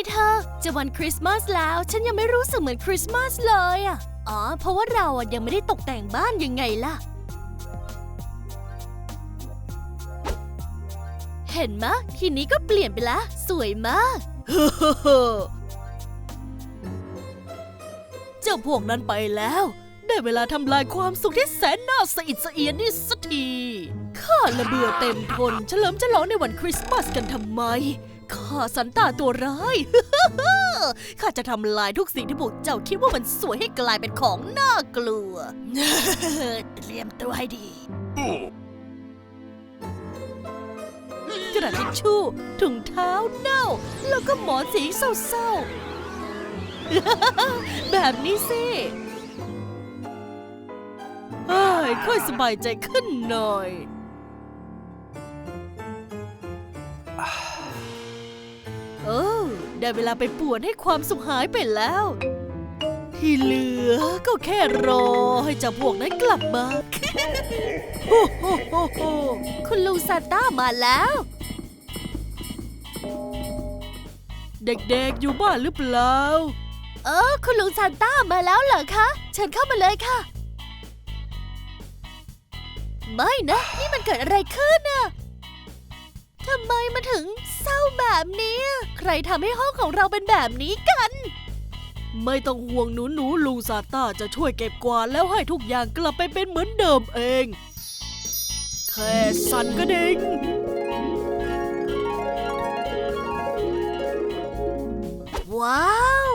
นี่เธอ จะวันคริสต์มาสแล้ว ฉันยังไม่รู้สึกเหมือนคริสต์มาสเลยอะ อ๋อ เพราะว่าเราอะยังไม่ได้ตกแต่งบ้านยังไงล่ะ เห็นมะ ทีนี้ก็เปลี่ยนไปละ สวยมากเจ้าพวกนั้นไปแล้ว ได้เวลาทำลายความสุขที่แสนน่าสะอิดสะเอียนนี่สักที ข้าละเบื่อเต็มทนเฉลิมฉลองในวันคริสต์มาสกันทำไม ข้าสันตาตัวร้าย ข้าจะทำลายทุกสิ่งที่พวกเจ้าคิดว่ามันสวยให้กลายเป็นของน่ากลัว เตรียมตัวให้ดี กระดาษทิชชู่ถุงเท้าเน่า แล้วก็หมอนสีเศร้าๆ แบบนี้สิเอ้ยค่อยสบายใจขึ้นหน่อย ได้เวลาไปป่วนให้ความสุขหายไปแล้ว ที่เหลือก็แค่รอให้เจ้าพวกนั้นกลับมาโอ้โหโหโหคุณลุงซานต้ามาแล้ว เด็กๆอยู่บ้านหรือเปล่า เออ คุณลุงซานต้ามาแล้วเหรอคะ เชิญเข้ามาเลยค่ะ ไม่นะ นี่มันเกิดอะไรขึ้นน่ะทำไมมาถึง เศร้าแบบนี้ ใครทำให้ห้องของเราเป็นแบบนี้กัน ไม่ต้องห่วงหนูหนูๆลุงซาต้าจะช่วยเก็บกวาดแล้วให้ทุกอย่างกลับไปเป็นเหมือนเดิมเอง แค่สั่นกระดิ่งว้าว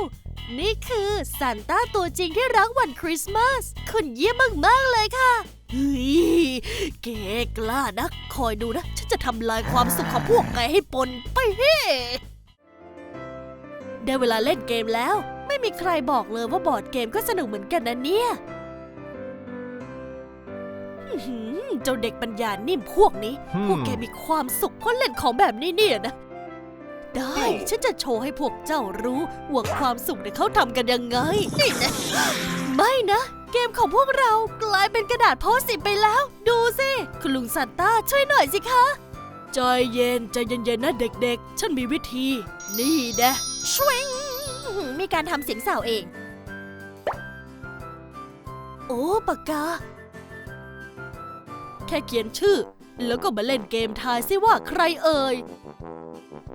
นี่คือซานต้าตัวจริงที่รักวันคริสต์มาสคุณเยี่ยมมาก ๆ เลยค่ะ เฮ้ยเก๋กล้านักคอยดูนะ ฉันจะทำลายความสุขของพวกแกให้ปนไปเฮ้ได้เวลาเล่นเกมแล้ว ไม่มีใครบอกเลยว่าบอร์ดเกมก็สนุกเหมือนกันนะเนี่ยอื้อหือเจ้าเด็กปัญญานิ่มพวกนี้ พวกแกมีความสุขเพราะเล่นของแบบนี้เนี่ยนะ ได้ ฉันจะโชว์ให้พวกเจ้ารู้ว่าความสุขเนี่ยเขาทำกันยังไง นี่นะ ไม่นะ เกมของพวกเรากลายเป็นกระดาษโพสต์สิไปแล้ว ดูสิคุณลุงซานต้าช่วยหน่อยสิคะ ใจเย็นใจเย็นๆนะเด็กๆ ฉันมีวิธี นี่นะชวิงมีการทำเสียงสาวเอง โอ้ปากกา แค่เขียนชื่อ แล้วก็มาเล่นเกมทายซิว่าใครเอ่ย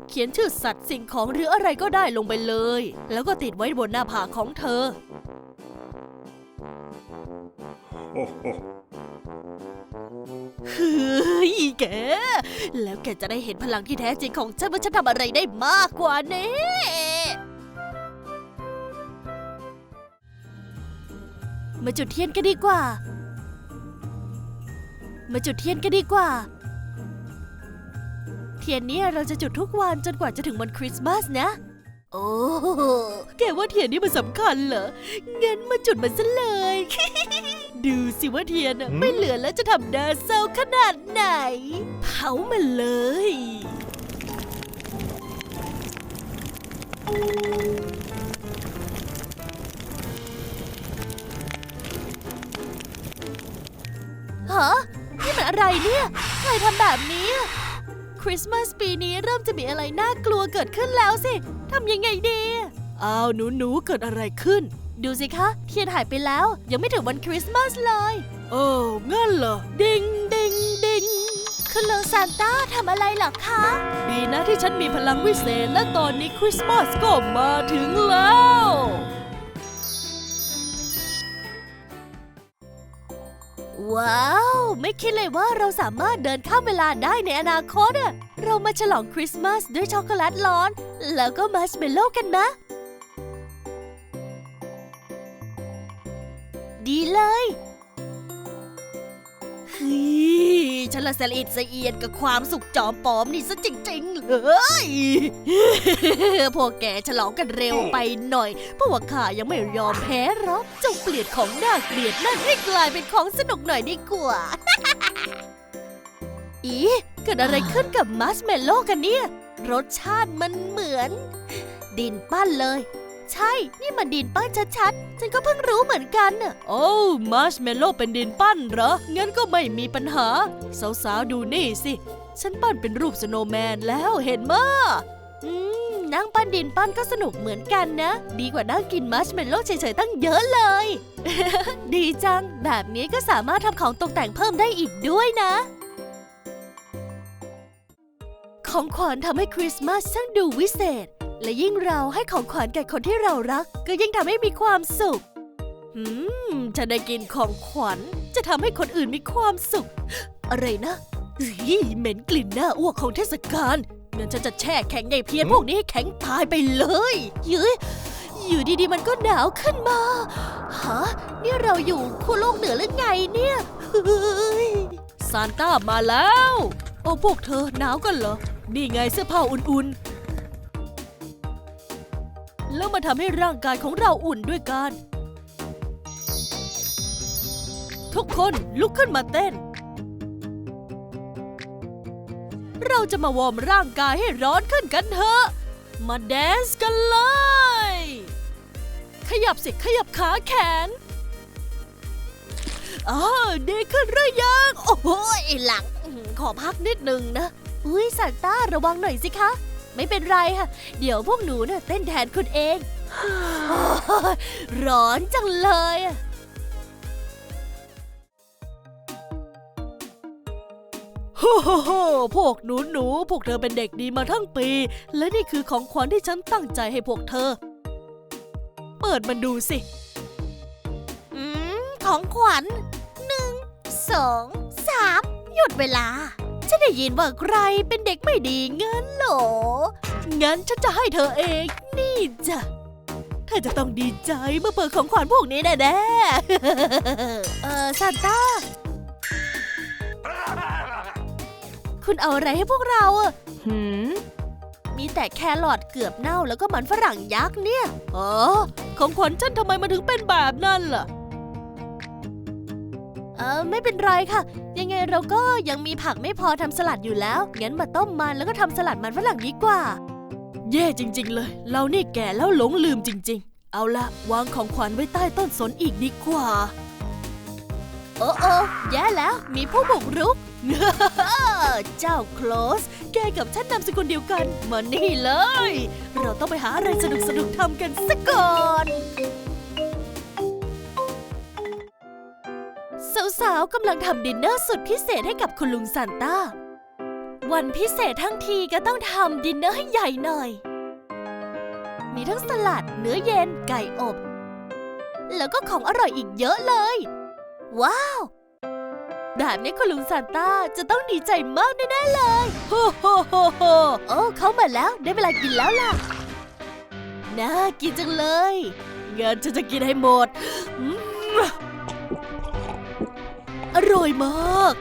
เขียนชื่อสัตว์สิ่งของหรืออะไรก็ได้ลงไปเลย แล้วก็ติดไว้บนหน้าผากของเธอ เฮ้ยแก แล้วแกจะได้เห็นพลังที่แท้จริงของฉันว่าฉันทำอะไรได้มากกว่านี้มาจุดเทียนกันดีกว่า มาจุดเทียนกันดีกว่า เทียนนี้เราจะจุดทุกวันจนกว่าจะถึงวันคริสต์มาสนะ โอ้แกว่าเทียนนี่มันสำคัญเหรอ งั้นมาจุดมันซะเลย ดูสิว่าเทียนน่ะหืมไม่เหลือแล้วจะทำหน้าเศร้าขนาดไหน เผามันเลยฮะนี่มันอะไรเนี่ย ใครทำแบบนี้อะ คริสต์มาสปีนี้เริ่มจะมีอะไรน่ากลัวเกิดขึ้นแล้วสิ ทำยังไงดี อ้าวหนูหนูๆเกิดอะไรขึ้น ดูสิคะ เทียนหายไปแล้ว ยังไม่ถึงวันคริสต์มาสเลย โอ้งั้นเหรอ ดิงดิงดิงคุณลุงซานต้าทำอะไรเหรอคะ ดีนะที่ฉันมีพลังวิเศษและตอนนี้คริสต์มาสก็มาถึงแล้ว ว้าว ไม่คิดเลยว่าเราสามารถเดินข้ามเวลาได้ในอนาคตอะเรามาฉลองคริสต์มาสด้วยช็อกโกแลตร้อน แล้วก็มัชเมลโล่กันนะดีเลยเฮ้ย ฉันละสะอิดสเอียนกับความสุขจอมปลอมนี่ซะจริง ๆ เลย พวกแกฉลองกันเร็วไปหน่อย เพราะว่าข้ายังไม่ยอมแพ้หรอกจงเปลี่ยนของน่าเกลียดนั่นให้กลายเป็นของสนุกหน่อยดีกว่า อีเกิดอะไรขึ้นกับมัชเมลโล่กันเนี่ย รสชาติมันเหมือน ดินปั้นเลย ใช่ นี่มันดินปั้นชัดๆ ฉันก็เพิ่งรู้เหมือนกันน่ะ โอ้มัชเมลโล่เป็นดินปั้นเหรอ งั้นก็ไม่มีปัญหา สาวๆ ดูนี่สิ ฉันปั้นเป็นรูปสโนว์แมนแล้วเห็นมะอืม นั่งปั้นดินปั้นก็สนุกเหมือนกันนะ ดีกว่านั่งกินมัชเมลโล่เฉยๆ ตั้งเยอะเลย ดีจัง แบบนี้ก็สามารถทำของตกแต่งเพิ่มได้อีกด้วยนะของขวัญทำให้คริสต์มาสช่างดูวิเศษ และยิ่งเราให้ของขวัญแก่คนที่เรารัก ก็ยิ่งทำให้มีความสุขหืมจะได้กินของขวัญจะทำให้คนอื่นมีความสุข อะไรนะเฮ้ยเหม็นกลิ่นหน้าอ้วกของเทศกาลงั้นฉันจะแช่แข็งในเพียนพวกนี้ให้แข็งตายไปเลยเย้ยอยู่ดีๆมันก็หนาวขึ้นมา ฮะ นี่เราอยู่ขั้วโลกเหนือหรือไงเนี่ยเฮ้ยซานต้ามาแล้ว โอ้พวกเธอหนาวกันเหรอ นี่ไงเสื้อผ้าอุ่นๆ แล้วมาทำให้ร่างกายของเราอุ่นด้วยกัน ทุกคนลุกขึ้นมาเต้น เราจะมาวอร์มร่างกายให้ร้อนขึ้นกันเถอะ มาแดนซ์กันเลย ขยับสิขยับขาแขนอ๋อดีขึ้นหรือยัง โอ้โหหลัง ขอพักนิดนึงนะ อุ้ยซานต้าระวังหน่อยสิคะ ไม่เป็นไรค่ะ เดี๋ยวพวกหนูเนี่ยเต้นแทนคุณเองโอ้ยร้อนจังเลยอะฮ่าฮ่าฮ่าพวกหนูหนูๆพวกเธอเป็นเด็กดีมาทั้งปี และนี่คือของขวัญที่ฉันตั้งใจให้พวกเธอ เปิดมันดูสิ อืม ของขวัญหนึ่งสองสามหยุดเวลา ฉันได้ยินว่าใครเป็นเด็กไม่ดีงั้นเหรอ งั้นฉันจะให้เธอเองนี่จ้ะเธอจะต้องดีใจเมื่อเปิดของขวัญพวกนี้แน่ๆ เออซานต้า คุณเอาอะไรให้พวกเราอะหืม มีแต่แครอทเกือบเน่าแล้วก็มันฝรั่งยักษ์เนี่ย อ๋อ ของขวัญฉันทำไมมาถึงเป็นแบบนั้นล่ะ เออไม่เป็นไรค่ะ ยังไงเราก็ยังมีผักไม่พอทำสลัดอยู่แล้ว งั้นมาต้มมันแล้วก็ทำสลัดมันฝรั่งดีกว่าเย่จริง ๆ เลย เรานี่แก่แล้วหลงลืมจริง ๆ เอาละวางของขวัญไว้ใต้ต้นสนอีกดีกว่า โอ้โอ้แย่แล้ว มีผู้บุกรุก เจ้าโคลส แกกับฉันนามสกุลเดียวกัน มานี่เลย เราต้องไปหาอะไรสนุกสนุกๆทำกันสักก่อน สาวๆกำลังทำดินเนอร์สุดพิเศษให้กับคุณลุงซานต้า วันพิเศษทั้งทีก็ต้องทำดินเนอร์ให้ใหญ่หน่อย มีทั้งสลัด เนื้อเย็น ไก่อบ แล้วก็ของอร่อยอีกเยอะเลย ว้าว แบบนี้คุณลุงซานต้าจะต้องดีใจมากแน่ๆเลยโฮโฮโฮโฮโอ้เขามาแล้วได้เวลากินแล้วล่ะ น่ากินจังเลยงั้นฉันจะกินให้หมด อร่อยมาก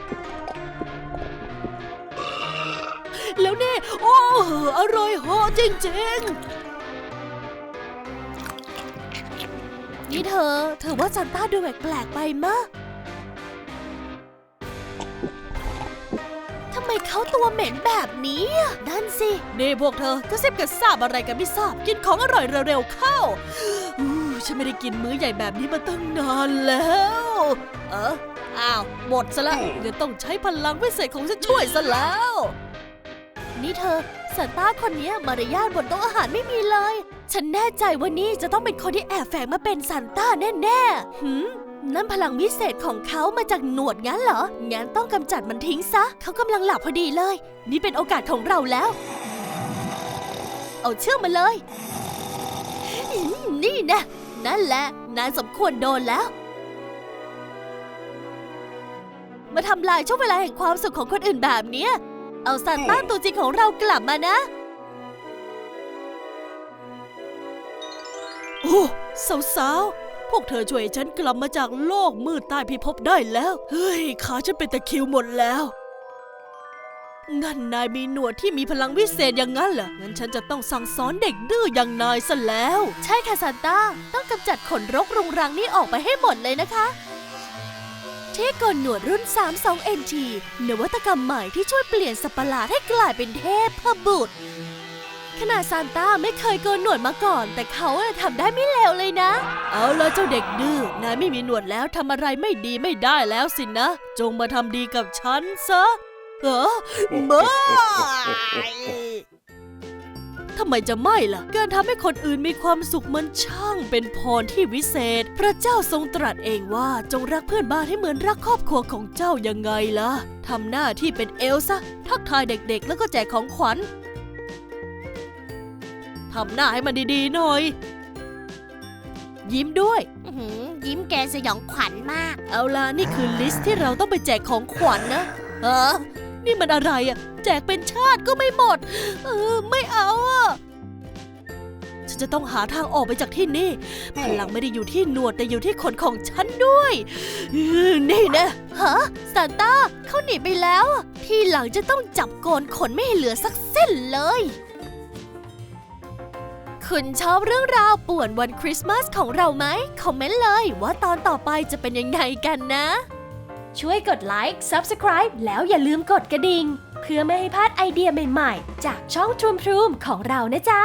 แล้วนี่โอ้อร่อยเหอจริงๆ นี่เธอ เธอว่าซานต้าดูแปลกๆไปมะทำไมเขาตัวเหม็นแบบนี้นั่นสิ นี่พวกเธอก็ซิบกันทราบอะไรกันไม่ทราบ กินของอร่อยเร็วๆเข้า ฉันไม่ได้กินมื้อใหญ่แบบนี้มาตั้งนานแล้ว เอออ้าวหมดซะแล้วเดี๋ยวต้องใช้พลังวิเศษของฉันช่วยซะแล้ว นี่เธอสันต้าคนเนี้ยมารยาทบนโต๊ะอาหารไม่มีเลย ฉันแน่ใจว่านี่จะต้องเป็นคนที่แอบแฝงมาเป็นซานต้าแน่ๆหืมนั่นพลังวิเศษของเขามาจากหนวดงั้นเหรอ งั้นต้องกำจัดมันทิ้งซะ เขากำลังหลับพอดีเลย นี่เป็นโอกาสของเราแล้ว เอาเชือกมาเลยอืมนี่นะ นั่นแหละ นายสมควรโดนแล้ว มาทำลายช่วงเวลาแห่งความสุขของคนอื่นแบบเนี้ย เอาซานต้าตัวจริงของเรากลับมานะ โอ้สาวๆ พวกเธอช่วยฉันกลับมาจากโลกมืดใต้พิภพได้แล้ว เฮ้ย ขาฉันเป็นตะคริวหมดแล้ว งั้นนายมีหนวดที่มีพลังวิเศษอย่างนั้นเหรอ งั้นฉันจะต้องสั่งสอนเด็กดื้ออย่างนายซะแล้ว ใช่ค่ะซานต้า ต้องกำจัดขนรกรุงรังนี่ออกไปให้หมดเลยนะคะ เทโกนหนวดรุ่น 32 NT นวัตกรรมใหม่ที่ช่วยเปลี่ยนสัตว์ประหลาดให้กลายเป็นเทพบุตรขนาดซานต้าไม่เคยโกนหนวดมาก่อน แต่เขาอะทำได้ไม่เลวเลยนะ เอาละเจ้าเด็กดื้อนายไม่มีหนวดแล้วทำอะไรไม่ดีไม่ได้แล้วสินะ จงมาทำดีกับฉันซะ เออไม่ททำไมจะไม่ล่ะ การทำให้คนอื่นมีความสุขมันช่างเป็นพรที่วิเศษ พระเจ้าทรงตรัสเองว่าจงรักเพื่อนบ้านให้เหมือนรักครอบครัวของเจ้ายังไงล่ะทำหน้าที่เป็นเอลซะทักทายเด็กๆ แล้วก็แจกของขวัญทำหน้าให้มันดีๆหน่อย ยิ้มด้วยอื้อหือยิ้มแกสยองขวัญมาก เอาล่ะนี่คือลิสต์ที่เราต้องไปแจกของขวัญนะเออ นี่มันอะไรอะแจกเป็นชาติก็ไม่หมด เออ ไม่เอาอะฉันจะต้องหาทางออกไปจากที่นี่ พลังไม่ได้อยู่ที่หนวดแต่อยู่ที่ขนของฉันด้วยเออนี่นะ ฮะซานต้าเขาหนีไปแล้ว ทีหลังจะต้องจับโกนขนไม่ให้เหลือสักเส้นเลย คุณชอบเรื่องราวป่วนวันคริสต์มาสของเราไหม คอมเมนต์เลยว่าตอนต่อไปจะเป็นยังไงกันนะ ช่วยกดไลค์ Subscribe แล้วอย่าลืมกดกระดิ่ง เพื่อไม่ให้พลาดไอเดียใหม่ ๆ จากช่องทรูมทรูมของเรานะจ๊ะ